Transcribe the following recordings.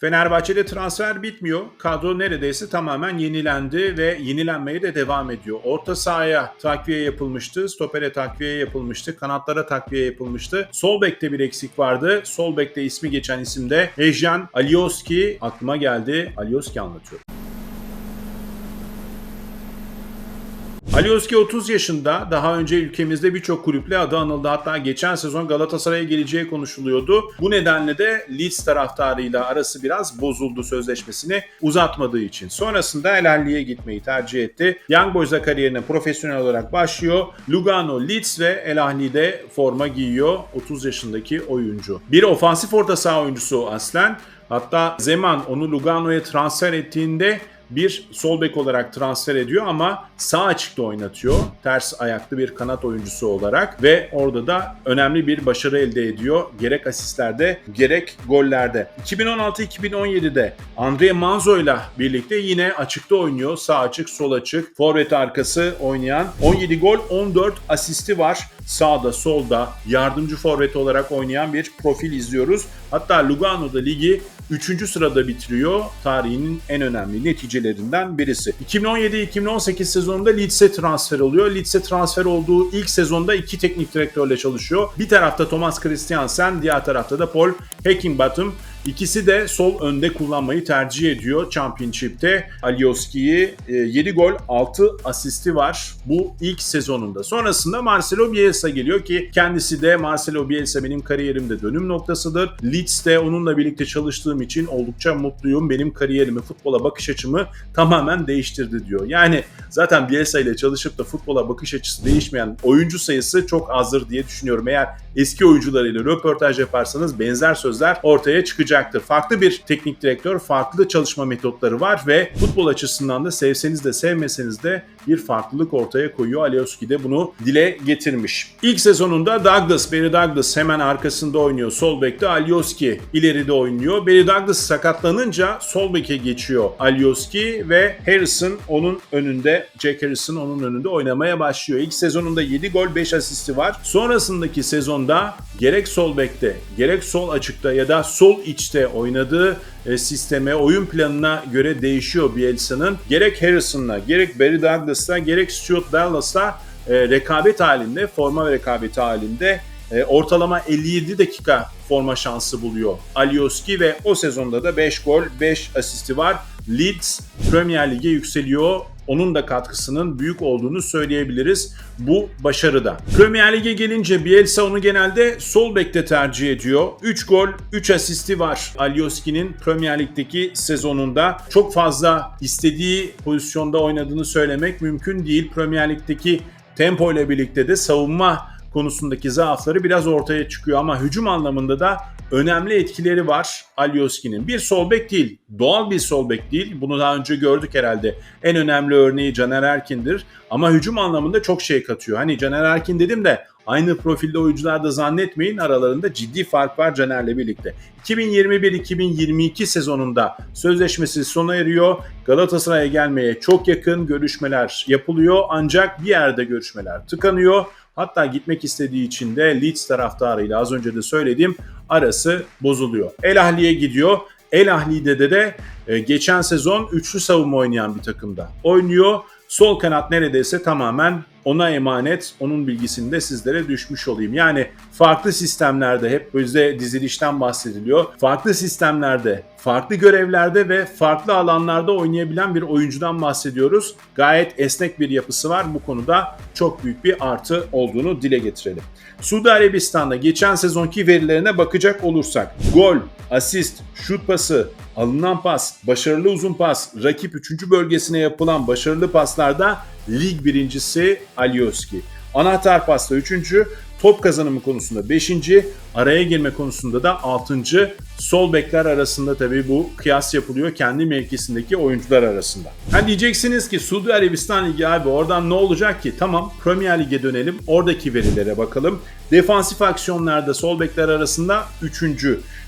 Fenerbahçe'de transfer bitmiyor. Kadro neredeyse tamamen yenilendi ve yenilenmeye de devam ediyor. Orta sahaya takviye yapılmıştı, stopere takviye yapılmıştı, kanatlara takviye yapılmıştı. Sol bekte bir eksik vardı. Sol bekte ismi geçen isim de Ejjan Alioski. Aklıma geldi. Alioski anlatıyor. Alioski 30 yaşında. Daha önce ülkemizde birçok kulüple adı anıldı. Hatta geçen sezon Galatasaray'a geleceği konuşuluyordu. Bu nedenle de Leeds taraftarıyla arası biraz bozuldu sözleşmesini uzatmadığı için. Sonrasında El Ahly'ye gitmeyi tercih etti. Young Boys'a kariyerine profesyonel olarak başlıyor. Lugano, Leeds ve El Ahly'de forma giyiyor 30 yaşındaki oyuncu. Bir ofansif orta saha oyuncusu aslen. Hatta Zeman onu Lugano'ya transfer ettiğinde bir sol bek olarak transfer ediyor ama sağ açıkta oynatıyor. Ters ayaklı bir kanat oyuncusu olarak ve orada da önemli bir başarı elde ediyor. Gerek asistlerde gerek gollerde. 2016-2017'de Andre Manzo ile birlikte yine açıkta oynuyor. Sağ açık, sol açık, forvet arkası oynayan 17 gol, 14 asisti var. Sağda, solda yardımcı forvet olarak oynayan bir profil izliyoruz. Hatta Lugano'da ligi 3. sırada bitiriyor. Tarihinin en önemli neticelerinden birisi. 2017-2018 sezonunda Leeds'e transfer oluyor. Leeds'e transfer olduğu ilk sezonda iki teknik direktörle çalışıyor. Bir tarafta Thomas Christiansen, diğer tarafta da Paul Heckingbottom. İkisi de sol önde kullanmayı tercih ediyor Championship'te. Alioski'yi 7 gol 6 asisti var bu ilk sezonunda. Sonrasında Marcelo Bielsa geliyor ki kendisi de Marcelo Bielsa benim kariyerimde dönüm noktasıdır. Leeds'te onunla birlikte çalıştığım için oldukça mutluyum. Benim kariyerimi, futbola bakış açımı tamamen değiştirdi diyor. Yani zaten Bielsa ile çalışıp da futbola bakış açısı değişmeyen oyuncu sayısı çok azdır diye düşünüyorum. Eğer eski oyuncularıyla röportaj yaparsanız benzer sözler ortaya çıkacaktır. Farklı bir teknik direktör, farklı çalışma metotları var ve futbol açısından da sevseniz de sevmeseniz de bir farklılık ortaya koyuyor. Alioski de bunu dile getirmiş. İlk sezonunda Douglas, Barry Douglas hemen arkasında oynuyor. Sol bekte Alioski ileride oynuyor. Barry Douglas sakatlanınca sol beke geçiyor Alioski ve Harrison onun önünde, Jack Harrison onun önünde oynamaya başlıyor. İlk sezonunda 7 gol 5 asisti var. Sonrasındaki sezonda gerek sol bekte, gerek sol açıkta ya da sol içte oynadığı e, sisteme, oyun planına göre değişiyor Bielsa'nın. Gerek Harrison'la, gerek Barry Douglas'la, gerek Stuart Dallas'la e, rekabet halinde, forma rekabeti halinde e, ortalama 57 dakika forma şansı buluyor Alioski ve o sezonda da 5 gol, 5 asisti var. Leeds Premier Lig'e yükseliyor. Onun da katkısının büyük olduğunu söyleyebiliriz bu başarıda. Premier Lig'e gelince Bielsa onu genelde sol bekte tercih ediyor. 3 gol, 3 asisti var Alioski'nin Premier Lig'deki sezonunda. Çok fazla istediği pozisyonda oynadığını söylemek mümkün değil. Premier Lig'deki tempo ile birlikte de savunma konusundaki zaafları biraz ortaya çıkıyor ama hücum anlamında da önemli etkileri var Alioski'nin. Bir sol bek değil, doğal bir sol bek değil. Bunu daha önce gördük herhalde. En önemli örneği Caner Erkin'dir. Ama hücum anlamında çok şey katıyor. Hani Caner Erkin dedim de aynı profilde oyuncular da zannetmeyin aralarında ciddi fark var Caner'le birlikte. 2021-2022 sezonunda sözleşmesi sona eriyor. Galatasaray'a gelmeye çok yakın görüşmeler yapılıyor ancak bir yerde görüşmeler tıkanıyor. Hatta gitmek istediği için de Leeds taraftarıyla az önce de söylediğim arası bozuluyor. El Ahli'ye gidiyor. El Ahli'de de de geçen sezon üçlü savunma oynayan bir takımda oynuyor. Sol kanat neredeyse tamamen ona emanet. Onun bilgisini de sizlere düşmüş olayım. Yani farklı sistemlerde hep bizde dizilişten bahsediliyor. Farklı sistemlerde, farklı görevlerde ve farklı alanlarda oynayabilen bir oyuncudan bahsediyoruz. Gayet esnek bir yapısı var. Bu konuda çok büyük bir artı olduğunu dile getirelim. Suudi Arabistan'da geçen sezonki verilerine bakacak olursak gol, asist, şut pası, alınan pas, başarılı uzun pas, rakip 3. bölgesine yapılan başarılı paslarda lig birincisi Alioski. Anahtar pasta 3. Top kazanımı konusunda 5. Araya girme konusunda da 6. Sol bekler arasında tabii bu kıyas yapılıyor kendi mevkisindeki oyuncular arasında. Ha diyeceksiniz ki Suudi Arabistan Ligi abi oradan ne olacak ki? Tamam Premier Lig'e dönelim. Oradaki verilere bakalım. Defansif aksiyonlarda sol bekler arasında 3.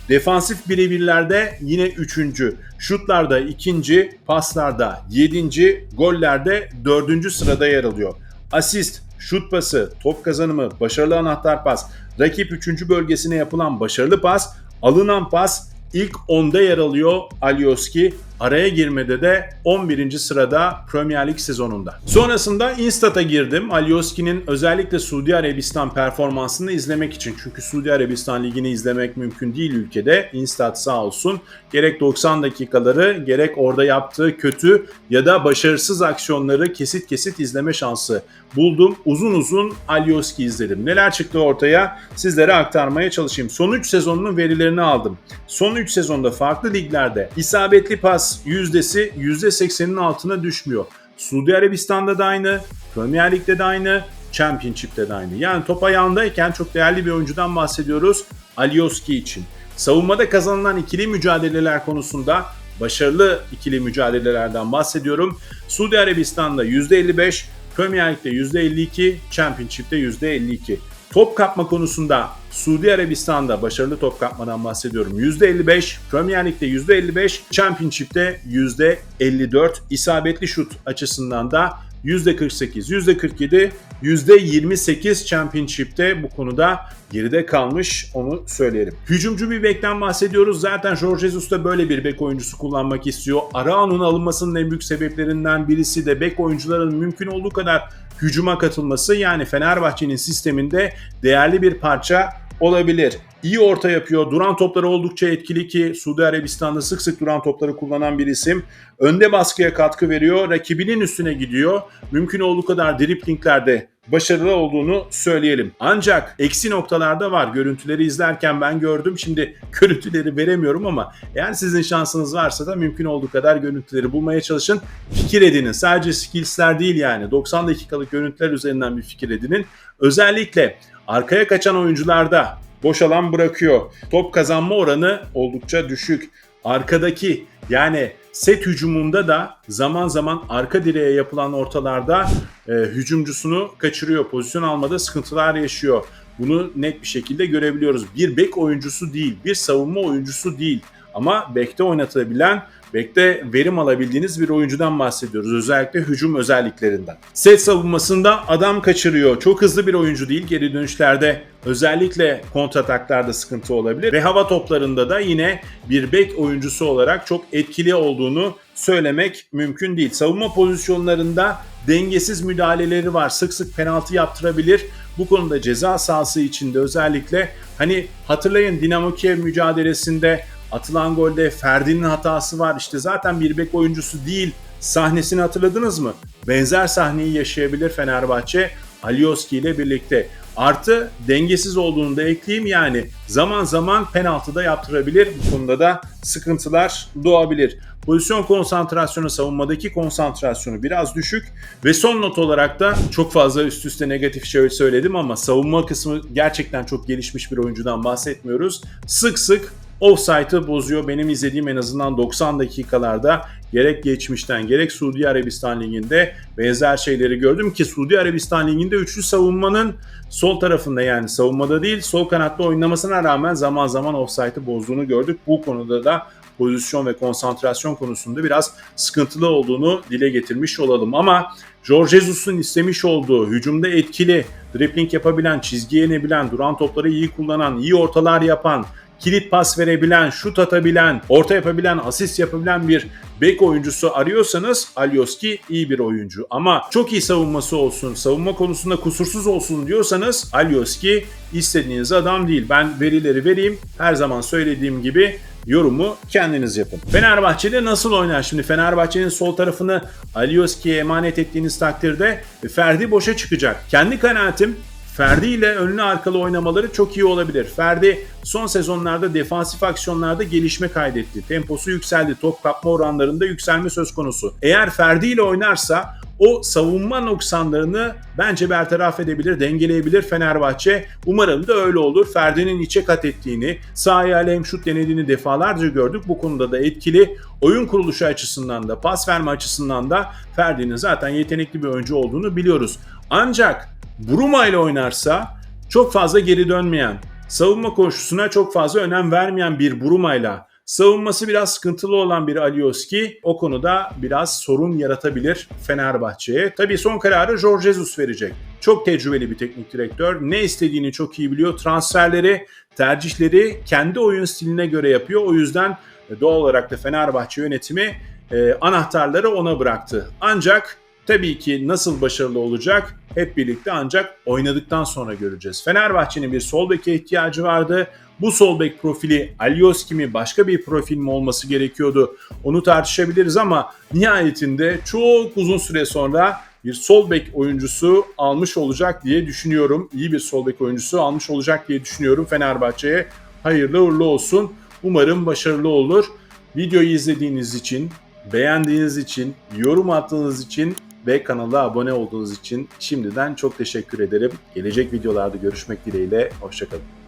Defansif birebirlerde yine 3. Şutlarda 2. Paslarda 7. Gollerde 4. sırada yer alıyor. Asist, şut pası, top kazanımı, başarılı anahtar pas, rakip 3. bölgesine yapılan başarılı pas, alınan pas ilk 10'da yer alıyor Alioski. Araya girmede de 11. sırada Premier Lig sezonunda. Sonrasında Instat'a girdim. Alioski'nin özellikle Suudi Arabistan performansını izlemek için. Çünkü Suudi Arabistan ligini izlemek mümkün değil ülkede. Instat sağ olsun. Gerek 90 dakikaları gerek orada yaptığı kötü ya da başarısız aksiyonları kesit kesit izleme şansı buldum. Uzun uzun Alioski izledim. Neler çıktı ortaya sizlere aktarmaya çalışayım. Son 3 sezonunun verilerini aldım. Son 3 sezonda farklı liglerde isabetli pas yüzdesi %80'in altına düşmüyor. Suudi Arabistan'da da aynı, Premier Lig'de de aynı, Championship'te de aynı. Yani top ayağındayken çok değerli bir oyuncudan bahsediyoruz Alioski için. Savunmada kazanılan ikili mücadeleler konusunda başarılı ikili mücadelelerden bahsediyorum. Suudi Arabistan'da %55, Premier Lig'de %52, Championship'te %52. Top kapma konusunda Suudi Arabistan'da başarılı top kapmadan bahsediyorum. %55, Premier Lig'de %55, Championship'te %54. İsabetli şut açısından da %48, %47, %28 Championship'te bu konuda geride kalmış onu söyleyelim. Hücumcu bir bekten bahsediyoruz. Zaten Jorge Jesus da böyle bir bek oyuncusu kullanmak istiyor. Arao'nun alınmasının en büyük sebeplerinden birisi de bek oyuncuların mümkün olduğu kadar hücuma katılması. Yani Fenerbahçe'nin sisteminde değerli bir parça olabilir. İyi orta yapıyor. Duran topları oldukça etkili ki Suudi Arabistan'da sık sık duran topları kullanan bir isim. Önde baskıya katkı veriyor. Rakibinin üstüne gidiyor. Mümkün olduğu kadar driplinglerde başarılı olduğunu söyleyelim. Ancak eksi noktalarda var. Görüntüleri izlerken ben gördüm. Şimdi görüntüleri veremiyorum ama eğer sizin şansınız varsa da mümkün olduğu kadar görüntüleri bulmaya çalışın. Fikir edinin. Sadece skillsler değil yani. 90 dakikalık görüntüler üzerinden bir fikir edinin. Özellikle arkaya kaçan oyuncularda boş alan bırakıyor. Top kazanma oranı oldukça düşük. Arkadaki yani set hücumunda da zaman zaman arka direğe yapılan ortalarda e, hücumcusunu kaçırıyor. Pozisyon almada sıkıntılar yaşıyor. Bunu net bir şekilde görebiliyoruz. Bir bek oyuncusu değil, bir savunma oyuncusu değil. Ama bekte oynatabilen Bekte verim alabildiğiniz bir oyuncudan bahsediyoruz. Özellikle hücum özelliklerinden. Set savunmasında adam kaçırıyor. Çok hızlı bir oyuncu değil. Geri dönüşlerde özellikle kontrataklarda sıkıntı olabilir. Ve hava toplarında da yine bir bek oyuncusu olarak çok etkili olduğunu söylemek mümkün değil. Savunma pozisyonlarında dengesiz müdahaleleri var. Sık sık penaltı yaptırabilir. Bu konuda ceza sahası içinde özellikle hani hatırlayın Dinamo Kiev mücadelesinde Atılan golde Ferdi'nin hatası var. İşte zaten bir bek oyuncusu değil. Sahnesini hatırladınız mı? Benzer sahneyi yaşayabilir Fenerbahçe Alioski ile birlikte. Artı dengesiz olduğunu da ekleyeyim yani zaman zaman penaltı da yaptırabilir. Bu konuda da sıkıntılar doğabilir. Pozisyon konsantrasyonu, savunmadaki konsantrasyonu biraz düşük ve son not olarak da çok fazla üst üste negatif şey söyledim ama savunma kısmı gerçekten çok gelişmiş bir oyuncudan bahsetmiyoruz. Sık sık offside'ı bozuyor. Benim izlediğim en azından 90 dakikalarda gerek geçmişten gerek Suudi Arabistan Ligi'nde benzer şeyleri gördüm ki Suudi Arabistan Ligi'nde üçlü savunmanın sol tarafında yani savunmada değil sol kanatta oynamasına rağmen zaman zaman offside'ı bozduğunu gördük. Bu konuda da pozisyon ve konsantrasyon konusunda biraz sıkıntılı olduğunu dile getirmiş olalım. Ama Jorge Jesus'un istemiş olduğu hücumda etkili, dribbling yapabilen, çizgiye inebilen, duran topları iyi kullanan, iyi ortalar yapan, kilit pas verebilen, şut atabilen, orta yapabilen, asist yapabilen bir bek oyuncusu arıyorsanız Alioski iyi bir oyuncu. Ama çok iyi savunması olsun, savunma konusunda kusursuz olsun diyorsanız Alioski istediğiniz adam değil. Ben verileri vereyim. Her zaman söylediğim gibi yorumu kendiniz yapın. Fenerbahçe'de nasıl oynar? Şimdi Fenerbahçe'nin sol tarafını Alioski'ye emanet ettiğiniz takdirde Ferdi boşa çıkacak. Kendi kanaatim Ferdi ile önlü arkalı oynamaları çok iyi olabilir. Ferdi son sezonlarda defansif aksiyonlarda gelişme kaydetti. Temposu yükseldi. Top kapma oranlarında yükselme söz konusu. Eğer Ferdi ile oynarsa o savunma noksanlarını bence bertaraf edebilir, dengeleyebilir Fenerbahçe. Umarım da öyle olur. Ferdi'nin içe kat ettiğini, sağ ayağıyla şut denediğini defalarca gördük. Bu konuda da etkili. Oyun kuruluşu açısından da, pas verme açısından da Ferdi'nin zaten yetenekli bir oyuncu olduğunu biliyoruz. Ancak Bruma ile oynarsa çok fazla geri dönmeyen, savunma koşusuna çok fazla önem vermeyen bir Bruma ile Savunması biraz sıkıntılı olan bir Alioski o konuda biraz sorun yaratabilir Fenerbahçe'ye. Tabii son kararı Jorge Jesus verecek. Çok tecrübeli bir teknik direktör. Ne istediğini çok iyi biliyor. Transferleri, tercihleri kendi oyun stiline göre yapıyor. O yüzden doğal olarak da Fenerbahçe yönetimi e, anahtarları ona bıraktı. Ancak tabii ki nasıl başarılı olacak hep birlikte ancak oynadıktan sonra göreceğiz. Fenerbahçe'nin bir sol beke ihtiyacı vardı. Bu sol bek profili Alioski mi başka bir profil mi olması gerekiyordu? Onu tartışabiliriz ama nihayetinde çok uzun süre sonra bir sol bek oyuncusu almış olacak diye düşünüyorum. İyi bir sol bek oyuncusu almış olacak diye düşünüyorum Fenerbahçe'ye. Hayırlı uğurlu olsun. Umarım başarılı olur. Videoyu izlediğiniz için, beğendiğiniz için, yorum attığınız için ve kanala abone olduğunuz için şimdiden çok teşekkür ederim. Gelecek videolarda görüşmek dileğiyle. Hoşçakalın.